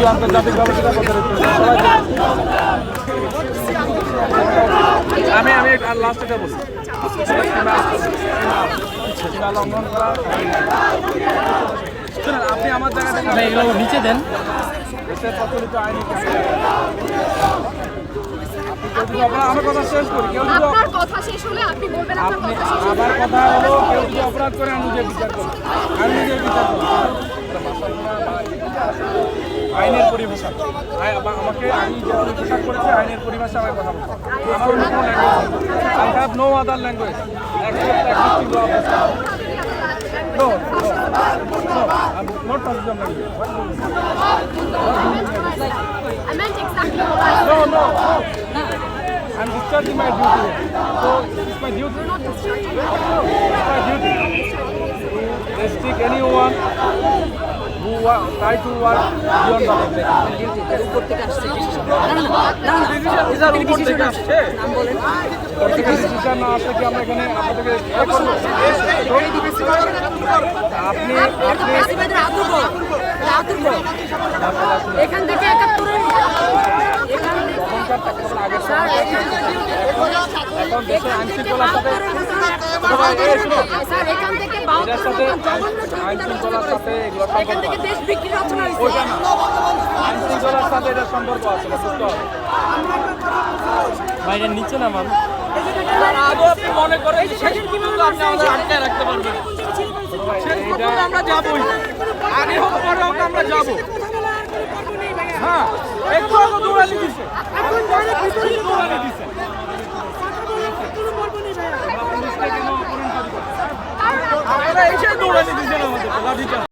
সেটা প্রচারিত হচ্ছে। আমি আমি আর লাস্ট এটা সীমা লঙ্ঘন করা আপনি আমার জায়গা থেকে ভাই এগুলো নিচে দেন। দেশের প্রচলিত আইনি আমার কথা শেষ করি। কেউ যদি আপনার কথা শেষ হলে আপনি বলবেন আপনার কথা শেষ আমার কথা হলো কেউ যদি অপরাধ করে আমি নিজে বিচার করি আমি নিজে বিচার করি আইনের পরিভাষা। আমাকে আইন যেভাবে পোশাক করেছে আইনের পরিভাষা আমি কথা বলব আমার অন্য কোনো language I have no other language Any one wa- try to work beyond কি আমরা এখানে থেকে একাত্তরের এখন দেশের আইন শৃঙ্খলার সাথে স্যার সাথে না এটা নিচে আগে আপনি মনে করেন আমরা যাবই আগে হোক পরে হোক আমরা যাব হ্যাঁ একটু আগে দিছে এখন দিছে পুলিশকে কেন অপহরণ করি? আপনারা এসে দৌড়ানি দিচ্ছেন আমাদের লাঠিটা